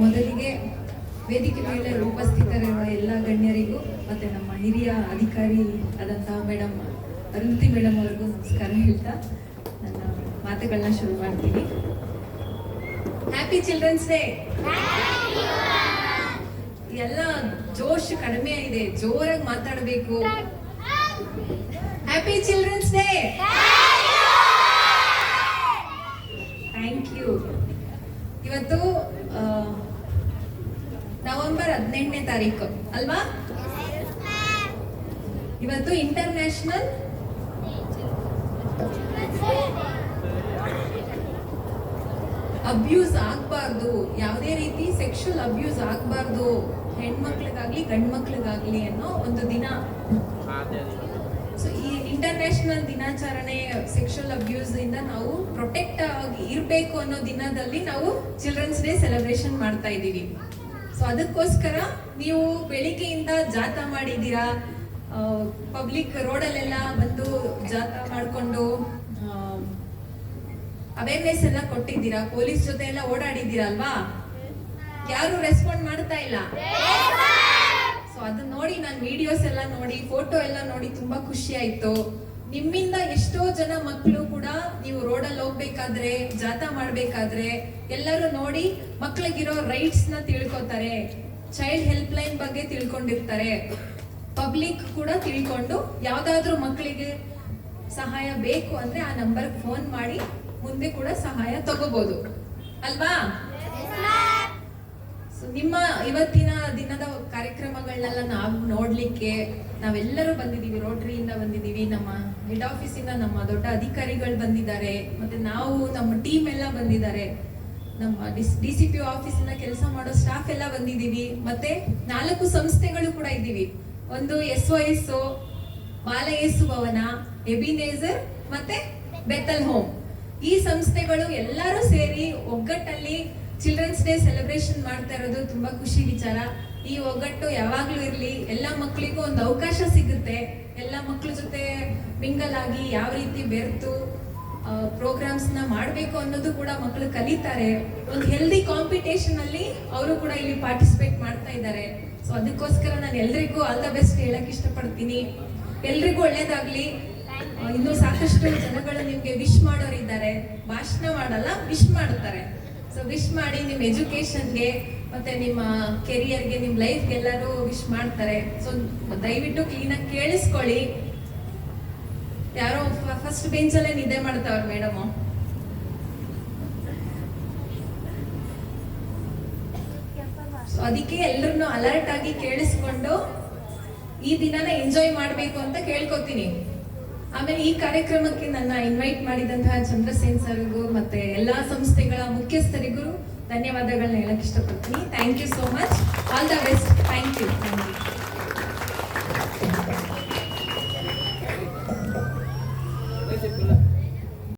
ಮೊದಲಿಗೆ ವೇದಿಕೆ ಮೇಲೆ ಉಪಸ್ಥಿತರಿರುವ ಎಲ್ಲ ಗಣ್ಯರಿಗೂ ಮತ್ತೆ ನಮ್ಮ ಹಿರಿಯ ಅಧಿಕಾರಿ ಆದಂತಹ ಮೇಡಮ್ ಅರುಂತಿ ಮೇಡಮ್ ಅವ್ರಿಗೂ ನಮಸ್ಕಾರ ಹೇಳ್ತಾ ನನ್ನ ಮಾತುಗಳನ್ನ ಶುರು ಮಾಡ್ತೀನಿ. ಹ್ಯಾಪಿ ಚಿಲ್ಡ್ರನ್ಸ್ ಡೇ ಎಲ್ಲ ಜೋಶ್ ಕಡಿಮೆ ಇದೆ ಜೋರಾಗಿ ಮಾತಾಡಬೇಕು. Happy childrens day thank you ಇವತ್ತು ಆ, ನವೆಂಬರ್ ಹದಿನೆಂಟನೇ ತಾರೀಕು, ಅಲ್ವಾ? ಇವತ್ತು ಇಂಟರ್ನ್ಯಾಷನಲ್ ಅಬ್ಯೂಸ್ ಆಗ್ಬಾರ್ದು. ಯಾವುದೇ ರೀತಿ ಸೆಕ್ಷುವಲ್ ಅಬ್ಯೂಸ್ ಆಗ್ಬಾರ್ದು. ಹೆಣ್ಮಕ್ಳಿಗಾಗ್ಲಿ, ಗಂಡ್ಮಕ್ಳಿಗಾಗ್ಲಿ ಅನ್ನೋ ಒಂದು ದಿನ. ಸೊ ಈ ಇಂಟರ್ನ್ಯಾಷನಲ್ ದಿನಾಚರಣೆ ಸೆಕ್ಷುವಲ್ ಅಬ್ಯೂಸ್ ಇಂದ ನಾವು ಪ್ರೊಟೆಕ್ಟ್ ಆಗಿ ಇರಬೇಕು ಅನ್ನೋ ದಿನದಲ್ಲಿ ನಾವು ಚಿಲ್ಡ್ರನ್ಸ್ ಡೇ ಸೆಲೆಬ್ರೇಷನ್ ಮಾಡ್ತಾ ಇದ್ದೀವಿ. ಸೊ ಅದಕ್ಕೋಸ್ಕರ ನೀವು ಬೆಳಿಗ್ಗೆಯಿಂದ ಜಾಥಾ ಮಾಡಿದ್ದೀರಾ? ಪಬ್ಲಿಕ್ ರೋಡಲ್ಲೆಲ್ಲ ಬಂದು ಜಾತ ಮಾಡಿಕೊಂಡು ಅವೇರ್ನೆಸ್ ಎಲ್ಲ ಕೊಟ್ಟಿದ್ದೀರಾ? ಪೊಲೀಸ್ ಜೊತೆ ಎಲ್ಲ ಓಡಾಡಿದ್ದೀರಾ ಅಲ್ವಾ? ಯಾರು ರೆಸ್ಪಾಂಡ್ ಮಾಡ್ತಾ ಇಲ್ಲ? ಸೊ ಅದನ್ನ ನೋಡಿ, ನಾನು ವಿಡಿಯೋಸ್ ಎಲ್ಲ ನೋಡಿ ಫೋಟೋ ಎಲ್ಲ ನೋಡಿ ತುಂಬಾ ಖುಷಿ ಆಯ್ತು. ನಿಮ್ಮಿಂದ ಎಷ್ಟೋ ಜನ ಮಕ್ಕಳು ಕೂಡ ನೀವು ರೋಡಲ್ಲಿ ಹೋಗ್ಬೇಕಾದ್ರೆ ಜಾಥಾ ಮಾಡ್ಬೇಕಾದ್ರೆ ಎಲ್ಲರೂ ನೋಡಿ ಮಕ್ಳಿಗಿರೋ ರೈಟ್ಸ್ನ ತಿಳ್ಕೊತಾರೆ. ಚೈಲ್ಡ್ ಹೆಲ್ಪ್ ಲೈನ್ ಬಗ್ಗೆ ತಿಳ್ಕೊಂಡಿರ್ತಾರೆ. ಪಬ್ಲಿಕ್ ಕೂಡ ತಿಳ್ಕೊಂಡು ಯಾವ್ದಾದ್ರೂ ಮಕ್ಕಳಿಗೆ ಸಹಾಯ ಬೇಕು ಅಂದ್ರೆ ಆ ನಂಬರ್ ಫೋನ್ ಮಾಡಿ ಮುಂದೆ ಕೂಡ ಸಹಾಯ ತಗೋಬೋದು. ಅಲ್ವಾ? ನಿಮ್ಮ ಇವತ್ತಿನ ದಿನದ ಕಾರ್ಯಕ್ರಮಗಳನ್ನೆಲ್ಲ ನಾವು ನೋಡ್ಲಿಕ್ಕೆ ನಾವೆಲ್ಲರೂ ಬಂದಿದ್ದೀವಿ, ರೋಟರಿಯಿಂದ ಬಂದಿದ್ದೀವಿ, ನಮ್ಮ ಹೆಡ್ ಆಫೀಸಿಂದ ನಮ್ಮ ದೊಡ್ಡ ಅಧಿಕಾರಿಗಳು ಬಂದಿದ್ದಾರೆ, ಮತ್ತೆ ನಾವು ನಮ್ಮ ಟೀಮ್ ಎಲ್ಲ ಬಂದಿದ್ದಾರೆ. ನಮ್ಮ ಡಿ ಸಿ ಪಿ ಆಫೀಸಿಂದ ಕೆಲಸ ಮಾಡೋ ಸ್ಟಾಫ್ ಎಲ್ಲ ಬಂದಿದ್ದೀವಿ, ಮತ್ತೆ ನಾಲ್ಕು ಸಂಸ್ಥೆಗಳು ಕೂಡ ಇದ್ದೀವಿ. ಒಂದು ಎಸ್ ಒ ಎಸ್ ಬಾಲಯೇಸು ಭವನ ಎಬಿನೇಸರ್ ಮತ್ತೆ ಬೆತ್ತಲ್ ಹೋಮ್ ಈ ಸಂಸ್ಥೆಗಳು ಎಲ್ಲರೂ ಸೇರಿ ಒಗ್ಗಟ್ಟಲ್ಲಿ ಚಿಲ್ಡ್ರನ್ಸ್ ಡೇ ಸೆಲೆಬ್ರೇಷನ್ ಮಾಡ್ತಾ ಇರೋದು ತುಂಬಾ ಖುಷಿ ವಿಚಾರ. ಈ ಒಗ್ಗಟ್ಟು ಯಾವಾಗ್ಲೂ ಇರ್ಲಿ ಎಲ್ಲ ಮಕ್ಕಳಿಗೂ ಒಂದು ಅವಕಾಶ ಸಿಗುತ್ತೆ. ಎಲ್ಲ ಮಕ್ಕಳ ಜೊತೆ ಮಿಂಗಲ್ ಆಗಿ ಯಾವ ರೀತಿ ಬೆರೆತು ಪ್ರೋಗ್ರಾಮ್ಸ್ ಮಾಡಬೇಕು ಮಾಡ್ಬೇಕು ಅನ್ನೋದು ಕೂಡ ಮಕ್ಕಳು ಕಲಿತಾರೆ. ಒಂದು ಹೆಲ್ದಿ ಕಾಂಪಿಟೇಷನ್ ಅಲ್ಲಿ ಅವರು ಕೂಡ ಇಲ್ಲಿ ಪಾರ್ಟಿಸಿಪೇಟ್ ಮಾಡ್ತಾ ಇದ್ದಾರೆ. ಸೊ ಅದಕ್ಕೋಸ್ಕರ ನಾನು ಎಲ್ರಿಗೂ ಆಲ್ ದ ಬೆಸ್ಟ್ ಹೇಳಕ್ ಇಷ್ಟಪಡ್ತೀನಿ. ಎಲ್ರಿಗೂ ಒಳ್ಳೇದಾಗ್ಲಿ. ಇನ್ನೂ ಸಾಕಷ್ಟು ಜನಗಳು ನಿಮ್ಗೆ ವಿಶ್ ಮಾಡೋರಿದ್ದಾರೆ. ಭಾಷಣ ಮಾಡಲ್ಲ ವಿಶ್ ಮಾಡ್ತಾರೆ. ಸೊ ವಿಶ್ ಮಾಡಿ ನಿಮ್ಮ ಎಜುಕೇಶನ್ಗೆ ಮತ್ತೆ ನಿಮ್ಮ ಕೆರಿಯರ್ಗೆ ನಿಮ್ಮ ಲೈಫ್ಗೆ ಎಲ್ಲರೂ ವಿಶ್ ಮಾಡ್ತಾರೆ. ಸೊ ದಯವಿಟ್ಟು ಕ್ಲೀನಾಗಿ ಕೇಳಿಸ್ಕೊಳ್ಳಿ. ಯಾರೋ ಫಸ್ಟ್ ಬೆಂಚಲ್ಲೇ ನಿದ್ದೆ ಮಾಡ್ತಾವ್ರ ಮೇಡಮ್ ಅದಕ್ಕೆ ಎಲ್ಲರನ್ನು ಅಲರ್ಟ್ ಆಗಿ ಕೇಳಿಸ್ಕೊಂಡು ಈ ದಿನನ ಎಂಜಾಯ್ ಮಾಡಬೇಕು ಅಂತ ಕೇಳ್ಕೊತೀನಿ. ಆಮೇಲೆ ಈ ಕಾರ್ಯಕ್ರಮಕ್ಕೆ ನನ್ನ ಇನ್ವೈಟ್ ಮಾಡಿದಂತಹ ಚಂದ್ರಸೇನ್ ಸರ್ಗೂ ಮತ್ತೆ ಎಲ್ಲಾ ಸಂಸ್ಥೆಗಳ ಮುಖ್ಯಸ್ಥರಿಗೂ ಧನ್ಯವಾದಗಳನ್ನ ಹೇಳಕ್ ಇಷ್ಟಪಡ್ತೀನಿ. Thank you so much all the best thank you